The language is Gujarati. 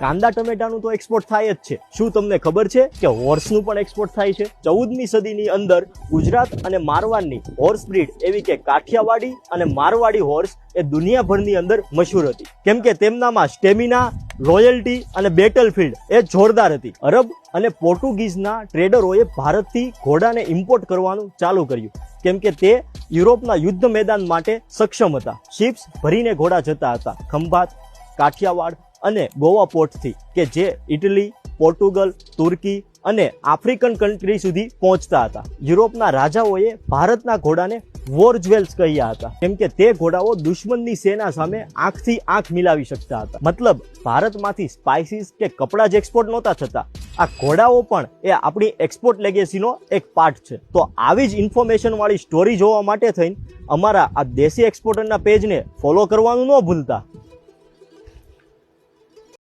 કાંદા ટમેટાનું તો એક્સપોર્ટ થાય જ છે. શું તમને ખબર છે કે હોર્સનું પણ એક્સપોર્ટ થાય છે? ચૌદમી સદીની અંદર ગુજરાત અને મારવાડની હોર્સ બ્રીડ એવી કે કાઠિયાવાડી અને મારવાડી હોર્સ એ દુનિયાભરની અંદર મશહૂર હતી. કેમ કે તેમનામાં સ્ટેમિના રોયલ્ટી અને બેટલફીલ્ડ એ જોરદાર હતી. અરબ અને પોર્ટુગીઝના ટ્રેડરોએ ભારતથી ઘોડાને ઇમ્પોર્ટ કરવાનું ચાલુ કર્યું. કેમ કે તે યુરોપના યુદ્ધ મેદાન માટે સક્ષમ હતા. શિપ્સ ભરીને ઘોડા જતા હતા. ખંભાત, કાઠિયાવાડ અને ગોવા પોર્ટથી કે જે ઇટલી, પોર્ટુગલ, તુર્કી અને આફ્રિકન કન્ટ્રી સુધી પહોંચતા હતા. યુરોપના રાજાઓએ ભારતના ઘોડાને વોર જ્વેલ્સ કહ્યા હતા. કેમ કે તે ઘોડાઓ દુશ્મનની સેના સામે આંખથી આંખ મિલાવી શકતા હતા. મતલબ, ભારતમાંથી સ્પાઇસીસ કે કપડાં જ એક્સપોર્ટ નહોતા થતા. આ ઘોડાઓ પણ એ આપણી એક્સપોર્ટ લેગેસીનો એક પાર્ટ છે. તો આવી જ ઇન્ફોર્મેશનવાળી સ્ટોરી જોવા માટે થઈને અમારા આ દેશી એક્સપોર્ટરના પેજને ફોલો કરવાનું ન ભૂલતા.